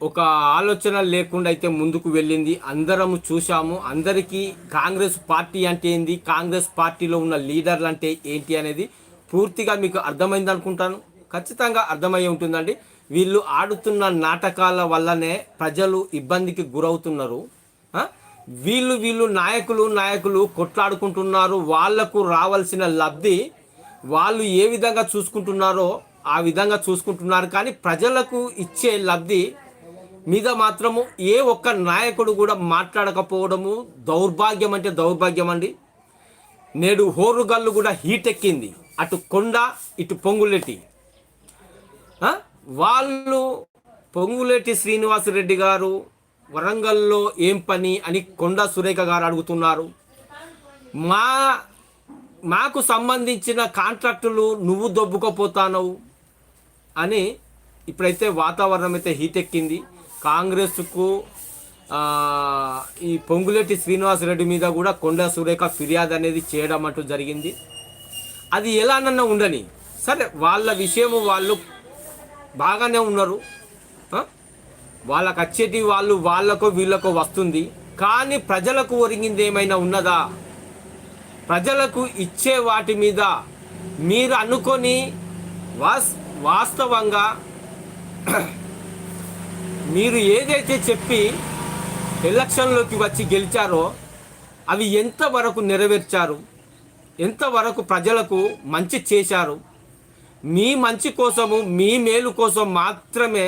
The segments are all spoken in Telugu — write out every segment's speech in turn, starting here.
ఒక ఆలోచన లేకుండా అయితే ముందుకు వెళ్ళింది. అందరము చూసాము అందరికీ కాంగ్రెస్ పార్టీ అంటే ఏంది? కాంగ్రెస్ పార్టీలో ఉన్న లీడర్లు అంటే ఏంటి అనేది పూర్తిగా మీకు అర్థమైంది అనుకుంటాను. ఖచ్చితంగా అర్థమై ఉంటుందండి. వీళ్ళు ఆడుతున్న నాటకాల వల్లనే ప్రజలు ఇబ్బందికి గురవుతున్నారు. వీళ్ళు వీళ్ళు నాయకులు నాయకులు కొట్లాడుకుంటున్నారు. వాళ్ళకు రావాల్సిన లబ్ధి వాళ్ళు ఏ విధంగా చూసుకుంటున్నారో ఆ విధంగా చూసుకుంటున్నారు. కానీ ప్రజలకు ఇచ్చే లబ్ధి మీద మాత్రము ఏ ఒక్క నాయకుడు కూడా మాట్లాడకపోవడము దౌర్భాగ్యం అంటే దౌర్భాగ్యం అండి. నేడు హోరుగల్లు కూడా హీట్ ఎక్కింది. అటు కొండ ఇటు పొంగులెట్టి. వాళ్ళు పొంగులేటి శ్రీనివాసరెడ్డి గారు వరంగల్లో ఏం పని అని కొండ సురేఖ గారు అడుగుతున్నారు. మా మాకు సంబంధించిన కాంట్రాక్టులు నువ్వు దొబ్బుకపోతానవు. అని ఇప్పుడైతే వాతావరణం అయితే హీట్ ఎక్కింది కాంగ్రెస్కు ఈ పొంగులేటి శ్రీనివాసరెడ్డి మీద కూడా కొండ సురేఖ ఫిర్యాదు అనేది చేయడం అంటూ జరిగింది. అది ఎలానన్నా ఉండని. సరే వాళ్ళ విషయము వాళ్ళు బాగానే ఉన్నారు. వాళ్ళకు వచ్చేటి వాళ్ళు వాళ్ళకో వీళ్ళకో వస్తుంది. కానీ ప్రజలకు ఒరిగింది ఏమైనా ఉన్నదా? ప్రజలకు ఇచ్చే వాటి మీద మీరు అనుకొని వాస్ వాస్తవంగా మీరు ఏదైతే చెప్పి ఎలక్షన్లోకి వచ్చి గెలిచారో అవి ఎంతవరకు నెరవేర్చారు? ఎంతవరకు ప్రజలకు మంచి చేశారు? మీ మంచి కోసము మీ మేలు కోసం మాత్రమే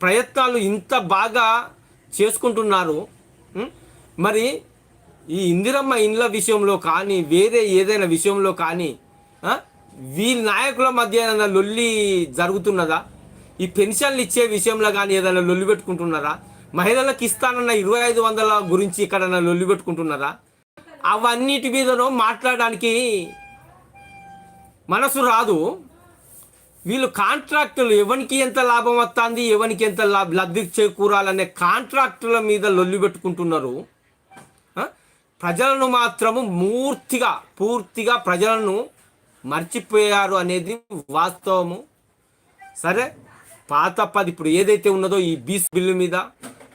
ప్రయత్నాలు ఇంత బాగా చేసుకుంటున్నారు. మరి ఈ ఇందిరమ్మ ఇండ్ల విషయంలో కానీ వేరే ఏదైనా విషయంలో కానీ వీళ్ళ నాయకుల మధ్య ఏదైనా లొల్లి జరుగుతున్నదా? ఈ పెన్షన్లు ఇచ్చే విషయంలో కానీ ఏదైనా లొల్లి పెట్టుకుంటున్నారా? మహిళలకు ఇస్తానన్న ఇరవై ఐదు వందల గురించి ఇక్కడ లొల్లి పెట్టుకుంటున్నారా? అవన్నిటి మీదనో మాట్లాడడానికి మనసు రాదు. వీళ్ళు కాంట్రాక్టులు ఎవరికి ఎంత లాభం వస్తుంది ఎవరికి ఎంత లాభ లబ్ధి చేకూరాలనే కాంట్రాక్టుల మీద లొల్లి పెట్టుకుంటున్నారు. ప్రజలను మాత్రము పూర్తిగా పూర్తిగా ప్రజలను మర్చిపోయారు అనేది వాస్తవము. సరే పాత పది ఇప్పుడు ఏదైతే ఉన్నదో ఈ బీస్ బిల్లు మీద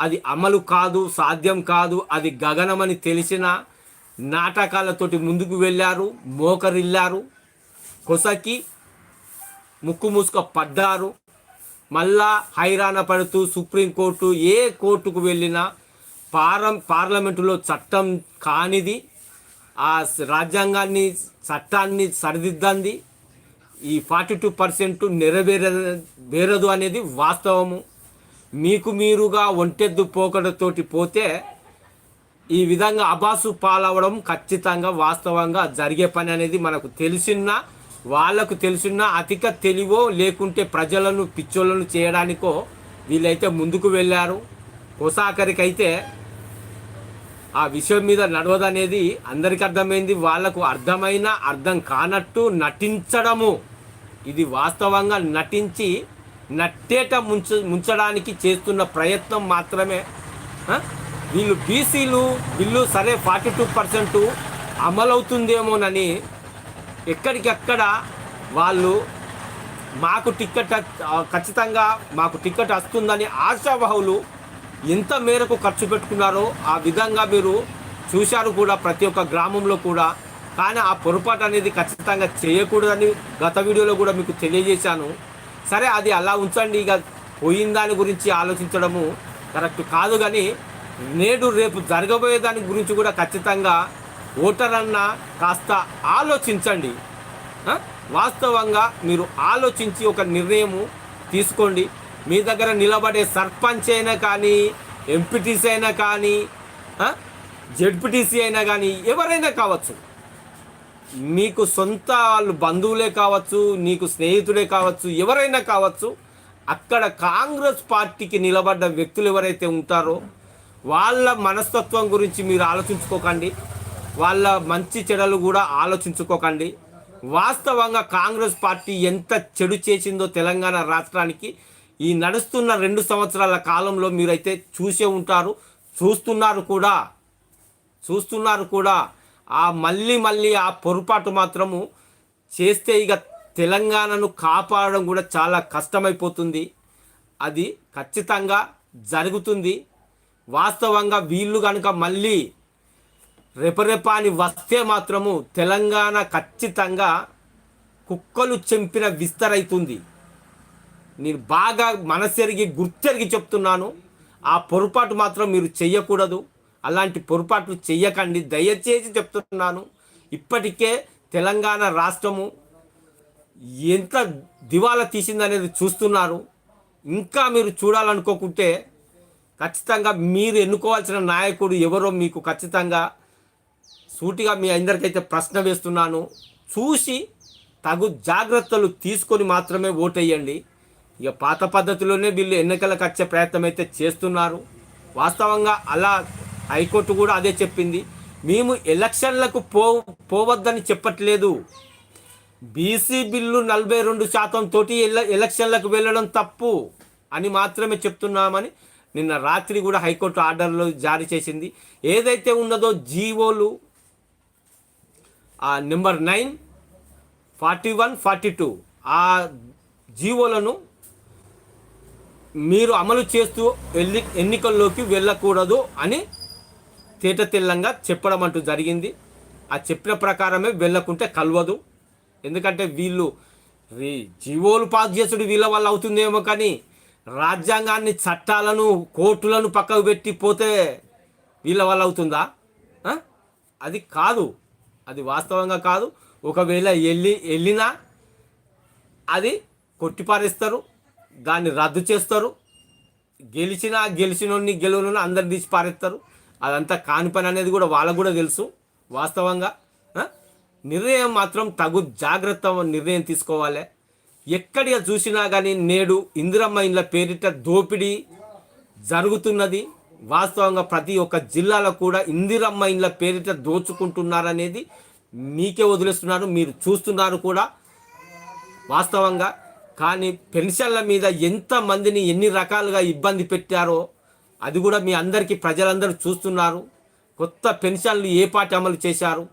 అది అమలు కాదు సాధ్యం కాదు అది గగనమని తెలిసిన నాటకాలతోటి ముందుకు వెళ్ళారు మోకరిల్లారు కొసకి ముక్కు మూసుక పడ్డారు. మళ్ళా హైరాణ పడుతూ సుప్రీంకోర్టు ఏ కోర్టుకు వెళ్ళినా పారం పార్లమెంటులో చట్టం కానిది ఆ రాజ్యాంగాన్ని చట్టాన్ని సరిదిద్దంది. ఈ ఫార్టీ టూ పర్సెంట్ నెరవేర వేరదు అనేది వాస్తవము. మీకు మీరుగా ఒంటెద్దు పోకడతోటి పోతే ఈ విధంగా అబాసు పాలవడం ఖచ్చితంగా వాస్తవంగా జరిగే పని అనేది మనకు తెలిసిన వాళ్ళకు తెలిసిన అధిక తెలివో లేకుంటే ప్రజలను పిచ్చోళ్ళను చేయడానికో వీళ్ళైతే ముందుకు వెళ్ళారు. కొసాకరికైతే ఆ విషయం మీద నడవదనేది అందరికి అర్థమైంది. వాళ్ళకు అర్థమైన అర్థం కానట్టు నటించడము. ఇది వాస్తవంగా నటించి నట్టేట ముంచ ముంచడానికి చేస్తున్న ప్రయత్నం మాత్రమే. వీళ్ళు బీసీలు బిల్లు సరే ఫార్టీ టూ పర్సెంట్ అమలవుతుందేమోనని ఎక్కడికక్కడ వాళ్ళు మాకు టిక్కెట్ ఖచ్చితంగా మాకు టిక్కెట్ వస్తుందని ఆశావహులు ఎంత మేరకు ఖర్చు పెట్టుకున్నారో ఆ విధంగా మీరు చూశారు కూడా ప్రతి ఒక్క గ్రామంలో కూడా. కానీ ఆ పొరపాటు అనేది ఖచ్చితంగా చేయకూడదని గత వీడియోలో కూడా మీకు తెలియజేశాను. సరే అది అలా ఉంచండి ఇక పోయిన దాని గురించి ఆలోచించడము కరెక్ట్ కాదు కానీ నేడు రేపు జరగబోయే దాని గురించి కూడా ఖచ్చితంగా ఓటర్ అన్న కాస్త ఆలోచించండి. వాస్తవంగా మీరు ఆలోచించి ఒక నిర్ణయము తీసుకోండి. మీ దగ్గర నిలబడే సర్పంచ్ అయినా కానీ ఎంపీటీసీ అయినా కానీ జెడ్పీటీసీ అయినా కానీ ఎవరైనా కావచ్చు. మీకు సొంత వాళ్ళు బంధువులే కావచ్చు నీకు స్నేహితులే కావచ్చు ఎవరైనా కావచ్చు అక్కడ కాంగ్రెస్ పార్టీకి నిలబడ్డ వ్యక్తులు ఎవరైతే ఉంటారో వాళ్ళ మనస్తత్వం గురించి మీరు ఆలోచించుకోకండి. వాళ్ళ మంచి చెడలు కూడా ఆలోచించుకోకండి. వాస్తవంగా కాంగ్రెస్ పార్టీ ఎంత చెడు చేసిందో తెలంగాణ రాష్ట్రానికి ఈ నడుస్తున్న రెండు సంవత్సరాల కాలంలో మీరైతే చూసే ఉంటారు చూస్తున్నారు కూడా. చూస్తున్నారు కూడా. ఆ మళ్ళీ మళ్ళీ ఆ పొరపాటు మాత్రము చేస్తే ఇక తెలంగాణను కాపాడడం కూడా చాలా కష్టమైపోతుంది. అది ఖచ్చితంగా జరుగుతుంది. వాస్తవంగా వీళ్ళు కనుక మళ్ళీ రెపరెపాని వస్తే మాత్రము తెలంగాణ ఖచ్చితంగా కుక్కలు చెంపిన విస్తరైతుంది. నేను బాగా మనసెరిగి గుర్తెరిగి చెప్తున్నాను. ఆ పొరపాటు మాత్రం మీరు చెయ్యకూడదు. అలాంటి పొరపాట్లు చెయ్యకండి. దయచేసి చెప్తున్నాను. ఇప్పటికే తెలంగాణ రాష్ట్రము ఎంత దివాలా తీసిందనేది చూస్తున్నారు. ఇంకా మీరు చూడాలనుకోకుంటే ఖచ్చితంగా మీరు ఎన్నుకోవాల్సిన నాయకుడు ఎవరో మీకు ఖచ్చితంగా సూటిగా మీ అందరికైతే ప్రశ్న వేస్తున్నాను. చూసి తగు జాగ్రత్తలు తీసుకొని మాత్రమే ఓటేయండి. ఇక పాత పద్ధతిలోనే వీళ్ళు ఎన్నికలకు వచ్చే ప్రయత్నం అయితే చేస్తున్నారు. వాస్తవంగా అలా హైకోర్టు కూడా అదే చెప్పింది. మేము ఎలక్షన్లకు పో పోవద్దని చెప్పట్లేదు. బీసీ బిల్లు నలభై రెండు శాతం తోటి ఎలక్షన్లకు వెళ్ళడం తప్పు అని మాత్రమే చెప్తున్నామని నిన్న రాత్రి కూడా హైకోర్టు ఆర్డర్లు జారీ చేసింది. ఏదైతే ఉన్నదో జీవోలు ఆ number nine forty one forty two ఆ జీవోలను మీరు అమలు చేస్తూ ఎల్లి ఎన్నికల్లోకి వెళ్ళకూడదు అని తేట తెల్లంగా చెప్పడం అంటూ జరిగింది. ఆ చెప్పిన ప్రకారమే వెళ్ళకుంటే కలవదు. ఎందుకంటే వీళ్ళు జీవోలు పాస్ చేసుడు వీళ్ళ వల్ల అవుతుందేమో కానీ రాజ్యాంగాన్ని చట్టాలను కోర్టులను పక్కకు పెట్టి పోతే వీళ్ళ వల్ల అవుతుందా? అది కాదు. అది వాస్తవంగా కాదు. ఒకవేళ వెళ్ళి వెళ్ళినా అది కొట్టిపారేస్తారు. దాన్ని రద్దు చేస్తారు. గెలిచినా గెలిచినోడిని గెలవను అందరు తీసి పారేస్తారు. అదంతా కాని పని అనేది కూడా వాళ్ళకు కూడా తెలుసు వాస్తవంగా. నిర్ణయం మాత్రం తగు జాగ్రత్త నిర్ణయం తీసుకోవాలి. ఎక్కడిగా చూసినా కానీ నేడు ఇందిరమ్మ ఇండ్ల పేరిట దోపిడీ జరుగుతున్నది. వాస్తవంగా ప్రతి ఒక్క జిల్లాలో కూడా ఇందిరమ్మ ఇండ్ల పేరిట దోచుకుంటున్నారనేది మీకే వదిలేస్తున్నారు మీరు చూస్తున్నారు కూడా. వాస్తవంగా కానీ పెన్షన్ల మీద ఎంత మందిని ఎన్ని రకాలుగా ఇబ్బంది పెట్టారో అది కూడా మీ అందరికీ ప్రజలందరూ చూస్తున్నారు. కొత్త పెన్షన్లు ఏ పార్టీ అమలు చేశారు?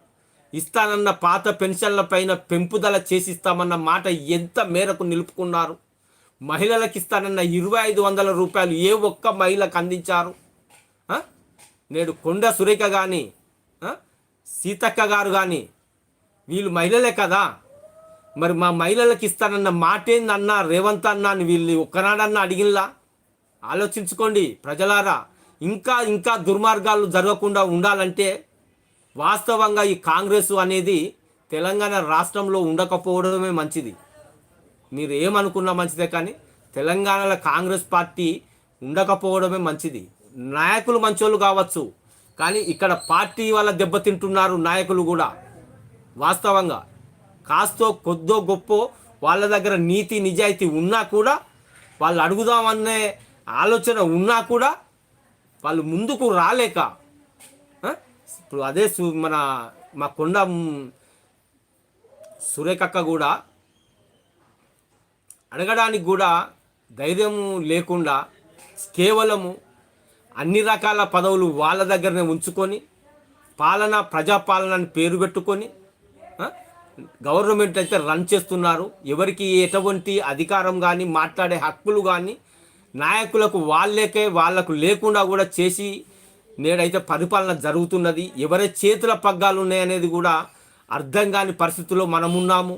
ఇస్తానన్న పాత పెన్షన్ల పైన పెంపుదల చేసిస్తామన్న మాట ఎంత మేరకు నిలుపుకున్నారు? మహిళలకు ఇస్తానన్న ఇరవై ఐదు వందల రూపాయలు ఏ ఒక్క మహిళకు అందించారు? నేడు కొండ సురేఖ కానీ సీతక్క గారు కానీ వీళ్ళు మహిళలే కదా? మరి మా మహిళలకు ఇస్తానన్న మాటేందన్నా రేవంత్ అన్న వీళ్ళు ఒక్కనాడన్నా అడిగినలా? ఆలోచించుకోండి ప్రజలారా. ఇంకా ఇంకా దుర్మార్గాలు జరగకుండా ఉండాలంటే వాస్తవంగా ఈ కాంగ్రెస్ అనేది తెలంగాణ రాష్ట్రంలో ఉండకపోవడమే మంచిది. మీరు ఏమనుకున్నా మంచిదే కానీ తెలంగాణలో కాంగ్రెస్ పార్టీ ఉండకపోవడమే మంచిది. నాయకులు మంచోళ్ళు కావచ్చు కానీ ఇక్కడ పార్టీ వల్ల దెబ్బతింటున్నారు నాయకులు కూడా. వాస్తవంగా కాస్తో కొద్దో గొప్ప వాళ్ళ దగ్గర నీతి నిజాయితీ ఉన్నా కూడా వాళ్ళు అడుగుదామనే ఆలోచన ఉన్నా కూడా వాళ్ళు ముందుకు రాలేక ఇప్పుడు అదే సు- మన మా కొండ సురేఖక్క కూడా అడగడానికి కూడా ధైర్యం లేకుండా కేవలము అన్ని రకాల పదవులు వాళ్ళ దగ్గరనే ఉంచుకొని పాలన ప్రజాపాలన అని పేరు పెట్టుకొని గవర్నమెంట్ అయితే రన్ చేస్తున్నారు. ఎవరికి ఎటువంటి అధికారం కానీ మాట్లాడే హక్కులు కానీ నాయకులకు వాళ్ళకే వాళ్ళకు లేకుండా కూడా చేసి నేడైతే పరిపాలన జరుగుతున్నది. ఎవరి చేతుల పగ్గాలు ఉన్నాయనేది కూడా అర్థం కాని పరిస్థితుల్లో మనమున్నాము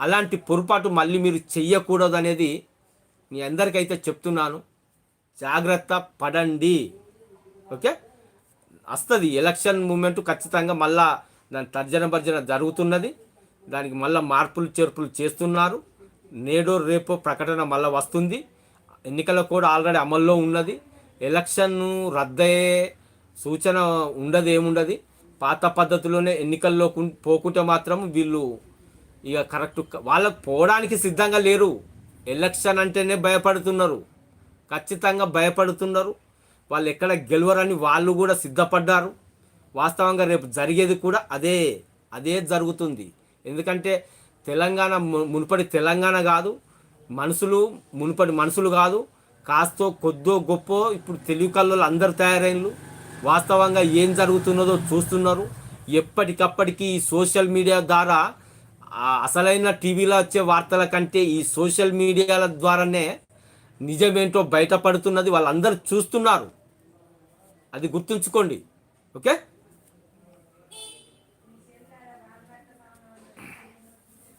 అలాంటి పొరపాటు మళ్ళీ మీరు చెయ్యకూడదు అనేది మీ అందరికైతే చెప్తున్నాను. జాగ్రత్త పడండి. ఓకే? వస్తుంది ఎలక్షన్ మూమెంట్ ఖచ్చితంగా మళ్ళా దాని తర్జన భర్జన జరుగుతున్నది. దానికి మళ్ళీ మార్పులు చేర్పులు చేస్తున్నారు. నేడో రేపో ప్రకటన మళ్ళీ వస్తుంది. ఎన్నికల కూడా ఆల్రెడీ అమల్లో ఉన్నది. ఎలక్షన్ రద్దయ్యే సూచన ఉండదు ఏముండదు. పాత పద్ధతిలోనే ఎన్నికల్లో పోకుంటే మాత్రం వీళ్ళు ఇక కరెక్ట్ వాళ్ళకు పోవడానికి సిద్ధంగా లేరు. ఎలక్షన్ అంటేనే భయపడుతున్నారు. ఖచ్చితంగా భయపడుతున్నారు. వాళ్ళు ఎక్కడ గెలవరని వాళ్ళు కూడా సిద్ధపడ్డారు. వాస్తవంగా రేపు జరిగేది కూడా అదే అదే జరుగుతుంది. ఎందుకంటే తెలంగాణ ము- మునుపటి తెలంగాణ కాదు మనుషులు మునుపటి మనుషులు కాదు కాస్తో కొద్దో గొప్ప ఇప్పుడు తెలుగు కళ్ళు అందరు తయారైనలు. వాస్తవంగా ఏం జరుగుతున్నదో చూస్తున్నారు. ఎప్పటికప్పటికి ఈ సోషల్ మీడియా ద్వారా అసలైన టీవీలో వచ్చే వార్తల కంటే ఈ సోషల్ మీడియాల ద్వారానే నిజమేంటో బయటపడుతున్నది వాళ్ళందరూ చూస్తున్నారు. అది గుర్తుంచుకోండి. ఓకే?